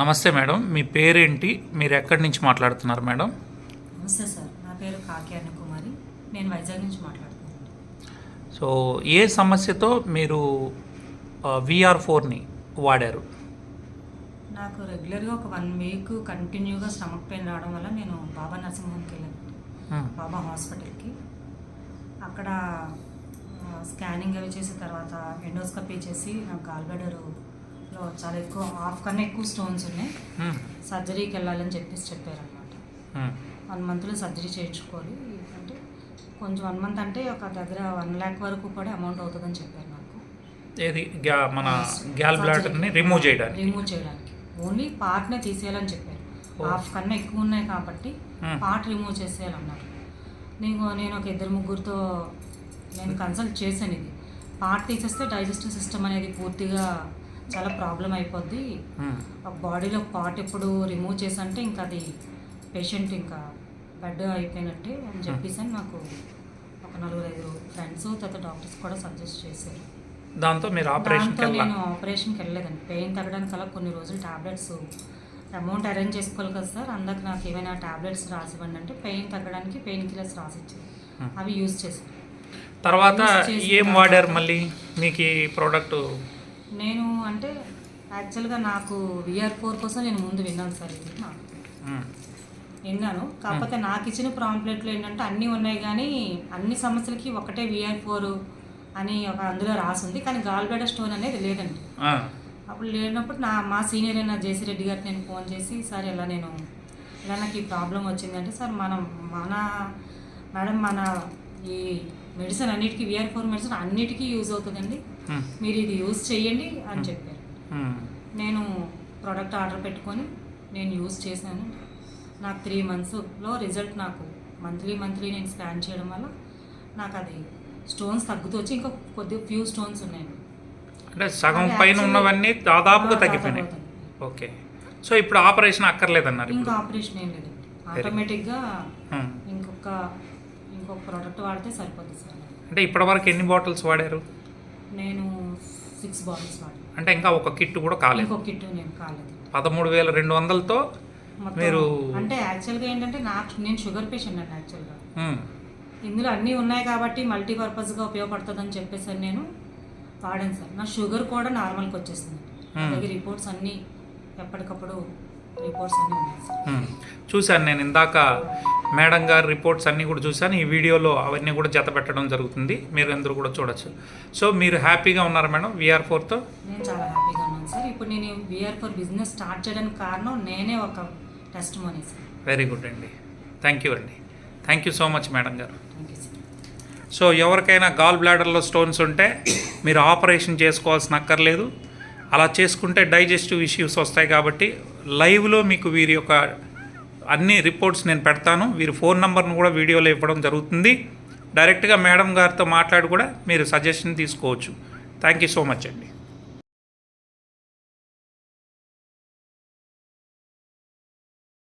నమస్తే మేడం మీ పేరేంటి? మీరు ఎక్కడి నుంచి మాట్లాడుతున్నారు మేడం? నమస్తే సార్ నా పేరు కాకి అన్నకుమారి నేను వైజాగ్ నుంచి మాట్లాడుతున్నాను. సో ఏ సమస్యతో మీరు విఆర్ ఫోర్ని వాడారు? నాకు రెగ్యులర్గా ఒక వన్ వీక్ కంటిన్యూగా స్టమక్ పెయిన్ రావడం వల్ల నేను బాబా నర్సింగ్ హోమ్కి వెళ్ళాను. బాబా హాస్పిటల్కి. అక్కడ స్కానింగ్ అవి చేసిన తర్వాత ఎండోస్కోపీ చేసి నాకు గాల్బెడర్లో చాలా ఎక్కువ హాఫ్ కన్నా ఎక్కువ స్టోన్స్ ఉన్నాయి. సర్జరీకి వెళ్ళాలని చెప్పేసి చెప్పారనమాట. వన్ మంత్లో సర్జరీ చేయించుకోవాలి. అంటే కొంచెం వన్ మంత్ అంటే ఒక దగ్గర వన్ ల్యాక్ వరకు కూడా అమౌంట్ అవుతుందని చెప్పారు నాకు ఏది? మన గ్యాల్ బ్లాడర్ని రిమూవ్ చేయడానికి. రిమూవ్ చేయడానికి. ఓన్లీ పార్ట్నే తీసేయాలని చెప్పారు. హాఫ్ కన్నా ఎక్కువ ఉన్నాయి కాబట్టి. పార్ట్ రిమూవ్ చేసేయాలన్నారు. నేను నేను ఒక ఇద్దరు ముగ్గురితో నేను కన్సల్ట్ చేశాను ఇది. పార్ట్ తీసేస్తే డైజెస్టివ్ సిస్టమ్ అనేది పూర్తిగా చాలా ప్రాబ్లం అయిపోద్ది. ఆ బాడీలో పార్ట్ ఎప్పుడు రిమూవ్ చేసంటే ఇంకా అది పేషెంట్ ఇంకా బెడ్ అయిపోయినట్టే అని చెప్పేసి అని నాకు ఒక నలుగురు ఐదు ఫ్రెండ్స్ తర్వాత డాక్టర్స్ కూడా సజెస్ట్ చేశారు. దాంతో మీరు ఆపరేషన్కి దాంతో నేను ఆపరేషన్కి వెళ్ళలేదండి పెయిన్ తగ్గడానికి అలా కొన్ని రోజులు టాబ్లెట్స్ అమౌంట్ అరేంజ్ చేసుకోవాలి కదా సార్. అందుకు నాకు ఏమైనా టాబ్లెట్స్ రాసివ్వండి అంటే పెయిన్ తగ్గడానికి పెయిన్ కిల్లర్స్ రాసిచ్చారు. అవి యూజ్ చేశాను తర్వాత ఏం వాడారు మళ్ళీ? మీకు ఈ ప్రోడక్ట్ నేను అంటే యాక్చువల్గా నాకు విఆర్ ఫోర్ కోసం నేను ముందు విన్నాను సార్ ఇది. విన్నాను. కాకపోతే నాకు ఇచ్చిన ప్రాంప్లెట్లు ఏంటంటే అన్నీ ఉన్నాయి కానీ అన్ని సమస్యలకి ఒకటే విఆర్ ఫోర్ అని ఒక అందులో రాసింది కానీ గాల్బెడ స్టోన్ అనేది లేదండి. అప్పుడు లేనప్పుడు నా మా సీనియర్ అయిన జేసీ రెడ్డి గారికి నేను ఫోన్ చేసి సార్ ఇలా నేను ఇలా నాకు ఈ ప్రాబ్లం వచ్చిందంటే సార్ మనం మన మేడం మన ఈ మెడిసిన్ అన్నిటికీ విఆర్ ఫోర్ మెడిసిన్ అన్నిటికీ యూజ్ అవుతుందండి. మీరు ఇది యూజ్ చేయండి అని చెప్పారు. నేను ప్రోడక్ట్ ఆర్డర్ పెట్టుకొని నేను యూజ్ చేశాను. నాకు త్రీ మంత్స్లో రిజల్ట్ నాకు మంత్లీ మంత్లీ నేను స్కాన్ చేయడం వల్ల నాకు అది స్టోన్స్ తగ్గుతూ వచ్చి ఇంకా కొద్ది ఫ్యూ స్టోన్స్ ఉన్నాయి. అంటే సగం పైన ఉన్నవన్నీ దాదాపుగా తగ్గిపోయినాయి. ఓకే సో ఇప్పుడు ఆపరేషన్ అక్కర్లేదన్నారు ఇంకా ఆపరేషన్ ఏం లేదండి. ఆటోమేటిక్గా. ఇంకొక ఇంకొక ప్రోడక్ట్ వాడితే సరిపోతుంది సార్. అంటే ఇప్పటివరకు ఎన్ని బాటిల్స్ వాడారు? నేను సిక్స్ బాటిల్స్ వాడాను. అంటే ఇంకా ఒక కిట్ కూడా కాలేదు. ఇంకొక కిట్ నేను కాలేదు. పదమూడు వేల రెండు వందలతో మీరు- అంటే యాక్చువల్గా ఏంటంటే నాకు నేను షుగర్ పేషెంట్ అండి యాక్చువల్గా. ఇందులో అన్నీ ఉన్నాయి కాబట్టి మల్టీపర్పస్గా ఉపయోగపడుతుందని చెప్పేసి అని నేను వాడాను సార్. నా షుగర్ కూడా నార్మల్కి వచ్చేసింది. దగ్గర రిపోర్ట్స్ అన్నీ ఎప్పటికప్పుడు రిపోర్ట్స్ అన్నీ ఉన్నాయి సార్. చూశాను నేను ఇందాక. మేడం గారి రిపోర్ట్స్ అన్నీ కూడా చూశాను. ఈ వీడియోలో అవన్నీ కూడా జత పెట్టడం జరుగుతుంది. మీరు అందరూ కూడా చూడొచ్చు. సో మీరు హ్యాపీగా ఉన్నారు మేడం? విఆర్ ఫోర్తో నేను చాలా హ్యాపీగా ఉన్నాను సార్. ఇప్పుడు నేను విఆర్ ఫర్ బిజినెస్ స్టార్ట్ చేయడానికి కారణం నేనే ఒక test money sir. Very good అండి. థ్యాంక్ యూ అండి. Thank you so much madam గారు. సో ఎవరికైనా గాల్ బ్లాడర్లో స్టోన్స్ ఉంటే మీరు ఆపరేషన్ చేసుకోవాల్సిన అక్కర్లేదు. అలా చేసుకుంటే డైజెస్టివ్ ఇష్యూస్ వస్తాయి కాబట్టి లైవ్లో మీకు వీరి యొక్క అన్ని రిపోర్ట్స్ నేను పెడతాను. వీరి ఫోన్ నెంబర్ను కూడా వీడియోలో ఇవ్వడం జరుగుతుంది. డైరెక్ట్గా మేడం గారితో మాట్లాడి కూడా మీరు సజెషన్ తీసుకోవచ్చు. థ్యాంక్ యూ సో మచ్ అండి.